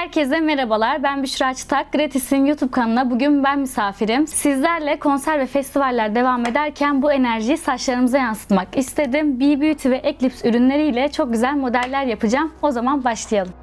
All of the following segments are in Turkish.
Herkese merhabalar. Ben Büşra Çıtak. Gratis'in YouTube kanalına bugün ben misafirim. Sizlerle konser ve festivaller devam ederken bu enerjiyi saçlarımıza yansıtmak istedim. B Beauty ve Eclipse ürünleriyle çok güzel modeller yapacağım. O zaman başlayalım.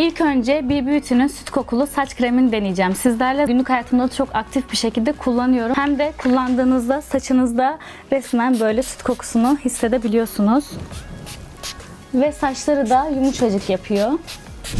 İlk önce B Beauty'nin süt kokulu saç kremini deneyeceğim. Sizlerle günlük hayatımda da çok aktif bir şekilde kullanıyorum. Hem de kullandığınızda saçınızda resmen böyle süt kokusunu hissedebiliyorsunuz. Ve saçları da yumuşacık yapıyor.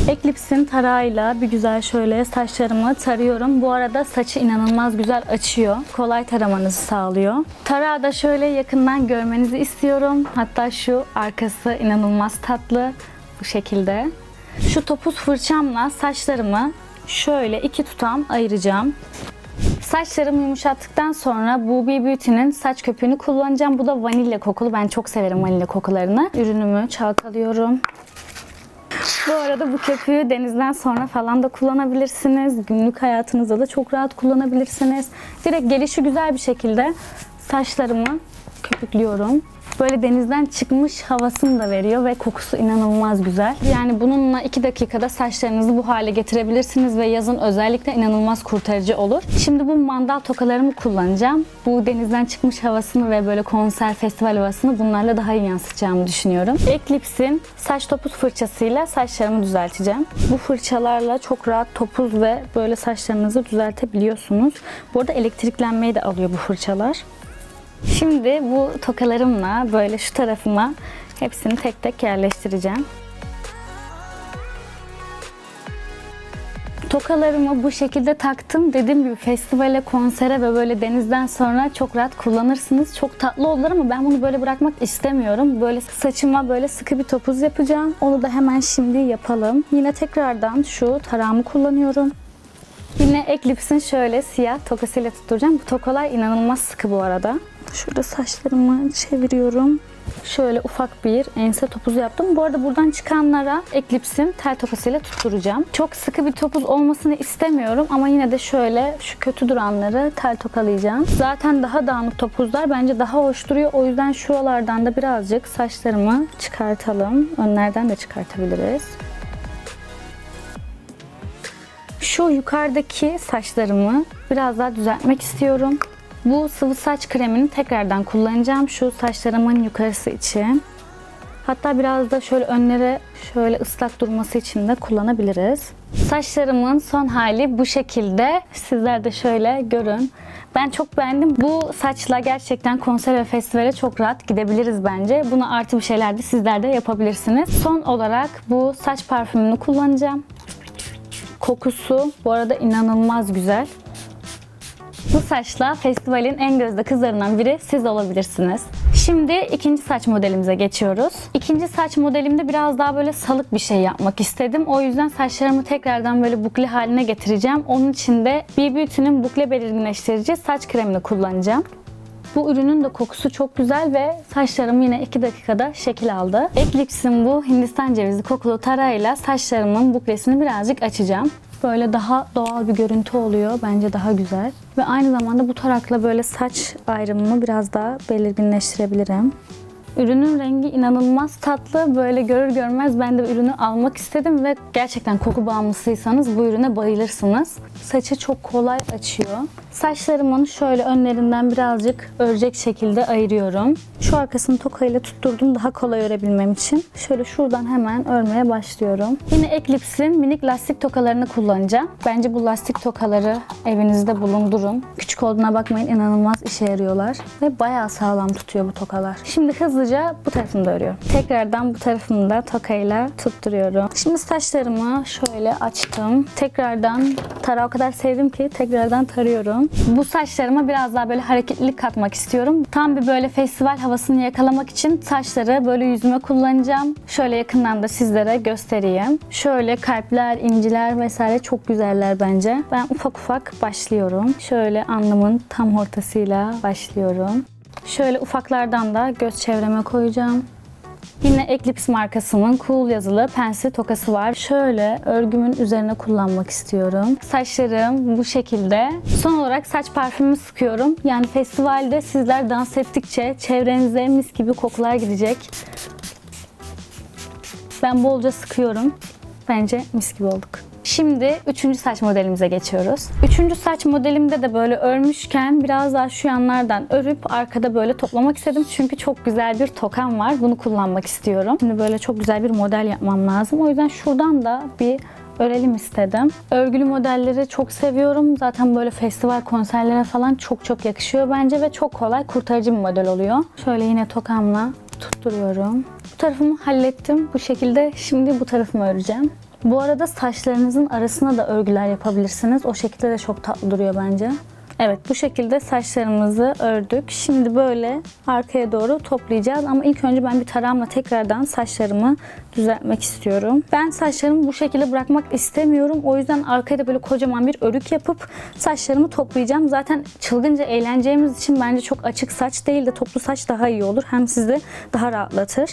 Eclipse'in tarağıyla bir güzel şöyle saçlarımı tarıyorum. Bu arada saçı inanılmaz güzel açıyor. Kolay taramanızı sağlıyor. Tarağı da şöyle yakından görmenizi istiyorum. Hatta şu arkası inanılmaz tatlı. Bu şekilde. Şu topuz fırçamla saçlarımı şöyle iki tutam ayıracağım. Saçlarımı yumuşattıktan sonra bu B Beauty'nin saç köpüğünü kullanacağım. Bu da vanilya kokulu. Ben çok severim vanilya kokularını. Ürünümü çalkalıyorum. Bu arada bu köpüğü denizden sonra falan da kullanabilirsiniz. Günlük hayatınızda da çok rahat kullanabilirsiniz. Direkt gelişi güzel bir şekilde saçlarımı köpüklüyorum. Böyle denizden çıkmış havasını da veriyor ve kokusu inanılmaz güzel. Yani bununla 2 dakikada saçlarınızı bu hale getirebilirsiniz ve yazın özellikle inanılmaz kurtarıcı olur. Şimdi bu mandal tokalarımı kullanacağım. Bu denizden çıkmış havasını ve böyle konser, festival havasını bunlarla daha iyi yansıtacağımı düşünüyorum. Eclipse'in saç topuz fırçasıyla saçlarımı düzelteceğim. Bu fırçalarla çok rahat topuz ve böyle saçlarınızı düzeltebiliyorsunuz. Bu arada elektriklenmeyi de alıyor bu fırçalar. Şimdi bu tokalarımla böyle şu tarafıma hepsini tek tek yerleştireceğim. Tokalarımı bu şekilde taktım. Dediğim gibi festivale, konsere ve böyle denizden sonra çok rahat kullanırsınız. Çok tatlı oldular ama ben bunu böyle bırakmak istemiyorum. Böyle saçıma böyle sıkı bir topuz yapacağım. Onu da hemen şimdi yapalım. Yine tekrardan şu tarağımı kullanıyorum. Yine Eclipse'in şöyle siyah tokasıyla tutturacağım. Bu tokalar inanılmaz sıkı bu arada. Şurada saçlarımı çeviriyorum. Şöyle ufak bir ense topuzu yaptım. Bu arada buradan çıkanlara Eclipse'in tel tokasıyla tutturacağım. Çok sıkı bir topuz olmasını istemiyorum ama yine de şöyle şu kötü duranları tel tokalayacağım. Zaten daha dağınık topuzlar bence daha hoş duruyor. O yüzden şuralardan da birazcık saçlarımı çıkartalım. Önlerden de çıkartabiliriz. Şu yukarıdaki saçlarımı biraz daha düzeltmek istiyorum. Bu sıvı saç kremini tekrardan kullanacağım şu saçlarımın yukarısı için. Hatta biraz da şöyle önlere şöyle ıslak durması için de kullanabiliriz. Saçlarımın son hali bu şekilde. Sizler de şöyle görün. Ben çok beğendim. Bu saçla gerçekten konser ve festivale çok rahat gidebiliriz bence. Buna artı bir şeyler de sizler de yapabilirsiniz. Son olarak bu saç parfümünü kullanacağım. Kokusu bu arada inanılmaz güzel. Bu saçla festivalin en gözde kızlarından biri siz olabilirsiniz. Şimdi ikinci saç modelimize geçiyoruz. İkinci saç modelimde biraz daha böyle salık bir şey yapmak istedim. O yüzden saçlarımı tekrardan böyle bukle haline getireceğim. Onun için de B Beauty'nin bukle belirginleştirici saç kremini kullanacağım. Bu ürünün de kokusu çok güzel ve saçlarım yine 2 dakikada şekil aldı. Eclipse'in bu Hindistan cevizi kokulu tarağıyla saçlarımın buklesini birazcık açacağım. Böyle daha doğal bir görüntü oluyor. Bence daha güzel. Ve aynı zamanda bu tarakla böyle saç ayrımımı biraz daha belirginleştirebilirim. Ürünün rengi inanılmaz tatlı. Böyle görür görmez ben de ürünü almak istedim ve gerçekten koku bağımlısıysanız bu ürüne bayılırsınız. Saçı çok kolay açıyor. Saçlarımın şöyle önlerinden birazcık örecek şekilde ayırıyorum. Şu arkasını tokayla tutturdum daha kolay örebilmem için. Şöyle şuradan hemen örmeye başlıyorum. Yine Eclipse'in minik lastik tokalarını kullanacağım. Bence bu lastik tokaları evinizde bulundurun. Küçük olduğuna bakmayın inanılmaz işe yarıyorlar. Ve bayağı sağlam tutuyor bu tokalar. Şimdi hızlıca bu tarafını da örüyorum. Tekrardan bu tarafını da tokayla tutturuyorum. Şimdi saçlarımı şöyle açtım. Tekrardan tarağı o kadar sevdim ki tekrardan tarıyorum. Bu saçlarıma biraz daha böyle hareketlilik katmak istiyorum. Tam bir böyle festival havasını yakalamak için saçları böyle yüzüme kullanacağım. Şöyle yakından da sizlere göstereyim. Şöyle kalpler, inciler vesaire çok güzeller bence. Ben ufak ufak başlıyorum. Şöyle alnımın tam ortasıyla başlıyorum. Şöyle ufaklardan da göz çevreme koyacağım. Yine Eclipse markasının cool yazılı pensil tokası var. Şöyle örgümün üzerine kullanmak istiyorum. Saçlarım bu şekilde. Son olarak saç parfümü sıkıyorum. Yani festivalde sizler dans ettikçe çevrenize mis gibi kokular gidecek. Ben bolca sıkıyorum. Bence mis gibi olduk. Şimdi üçüncü saç modelimize geçiyoruz. Üçüncü saç modelimde de böyle örmüşken biraz daha şu yanlardan örüp arkada böyle toplamak istedim. Çünkü çok güzel bir tokam var. Bunu kullanmak istiyorum. Şimdi böyle çok güzel bir model yapmam lazım. O yüzden şuradan da bir örelim istedim. Örgülü modelleri çok seviyorum. Zaten böyle festival konserlere falan çok çok yakışıyor bence ve çok kolay kurtarıcı bir model oluyor. Şöyle yine tokamla tutturuyorum. Bu tarafımı hallettim. Bu şekilde şimdi bu tarafımı öreceğim. Bu arada saçlarınızın arasına da örgüler yapabilirsiniz. O şekilde de çok tatlı duruyor bence. Evet bu şekilde saçlarımızı ördük. Şimdi böyle arkaya doğru toplayacağız. Ama ilk önce ben bir tarağımla tekrardan saçlarımı düzeltmek istiyorum. Ben saçlarımı bu şekilde bırakmak istemiyorum. O yüzden arkaya da böyle kocaman bir örük yapıp saçlarımı toplayacağım. Zaten çılgınca eğleneceğimiz için bence çok açık saç değil de toplu saç daha iyi olur. Hem sizi daha rahatlatır.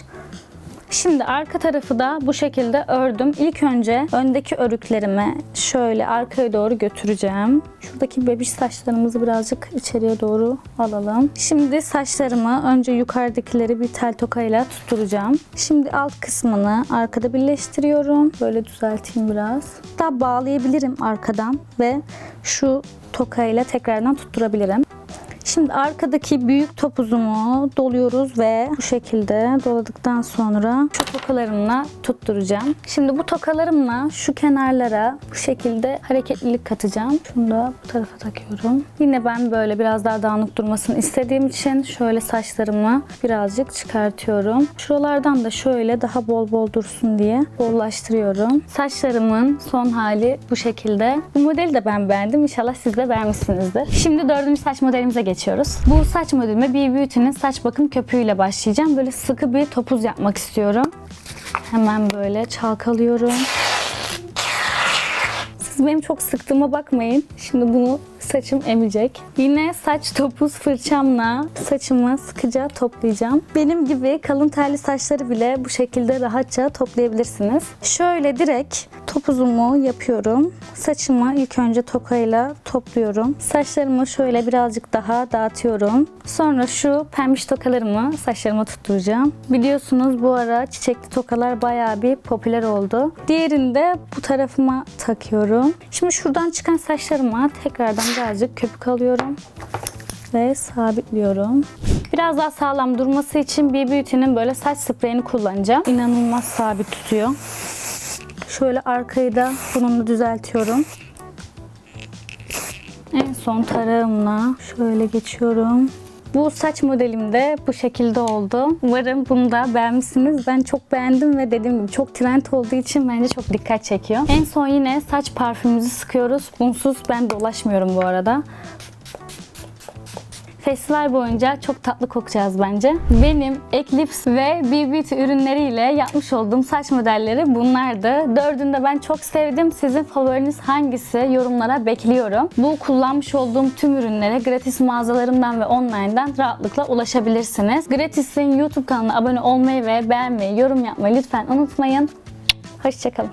Şimdi arka tarafı da bu şekilde ördüm. İlk önce öndeki örüklerimi şöyle arkaya doğru götüreceğim. Şuradaki bebiş saçlarımızı birazcık içeriye doğru alalım. Şimdi saçlarımı önce yukarıdakileri bir tel tokayla tutturacağım. Şimdi alt kısmını arkada birleştiriyorum. Böyle düzelteyim biraz. Daha bağlayabilirim arkadan ve şu tokayla tekrardan tutturabilirim. Şimdi arkadaki büyük topuzumu doluyoruz ve bu şekilde doladıktan sonra şu tokalarımla tutturacağım. Şimdi bu tokalarımla şu kenarlara bu şekilde hareketlilik katacağım. Şunu da bu tarafa takıyorum. Yine ben böyle biraz daha dağınık durmasını istediğim için şöyle saçlarımı birazcık çıkartıyorum. Şuralardan da şöyle daha bol bol dursun diye bollaştırıyorum. Saçlarımın son hali bu şekilde. Bu modeli de ben beğendim. İnşallah siz de beğenmişsinizdir. Şimdi dördüncü saç modelimize geçiyoruz. Bu saç modelime B Beauty'nin saç bakım köpüğüyle başlayacağım. Böyle sıkı bir topuz yapmak istiyorum. Hemen böyle çalkalıyorum. Siz benim çok sıktığıma bakmayın. Şimdi bunu saçım emecek. Yine saç topuz fırçamla saçımı sıkıca toplayacağım. Benim gibi kalın telli saçları bile bu şekilde rahatça toplayabilirsiniz. Şöyle direkt topuzumu yapıyorum. Saçımı ilk önce tokayla topluyorum. Saçlarımı şöyle birazcık daha dağıtıyorum. Sonra şu pembiş tokalarımı saçlarıma tutturacağım. Biliyorsunuz bu ara çiçekli tokalar bayağı bir popüler oldu. Diğerini de bu tarafıma takıyorum. Şimdi şuradan çıkan saçlarıma tekrardan birazcık köpük alıyorum ve sabitliyorum. Biraz daha sağlam durması için B Beauty'nin böyle saç spreyini kullanacağım. İnanılmaz sabit tutuyor. Şöyle arkayı da bununla düzeltiyorum. En son tarağımla şöyle geçiyorum. Bu saç modelim de bu şekilde oldu. Umarım bunu da beğenmişsiniz. Ben çok beğendim ve dediğim gibi çok trend olduğu için bence çok dikkat çekiyor. En son yine saç parfümümüzü sıkıyoruz. Bunsuz ben dolaşmıyorum bu arada. Festival boyunca çok tatlı kokacağız bence. Benim Eclipse ve B Beauty ürünleriyle yapmış olduğum saç modelleri bunlardı. Dördünü de ben çok sevdim. Sizin favoriniz hangisi? Yorumlara bekliyorum. Bu kullanmış olduğum tüm ürünlere gratis mağazalarımdan ve online'dan rahatlıkla ulaşabilirsiniz. Gratis'in YouTube kanalına abone olmayı ve beğenmeyi, yorum yapmayı lütfen unutmayın. Hoşçakalın.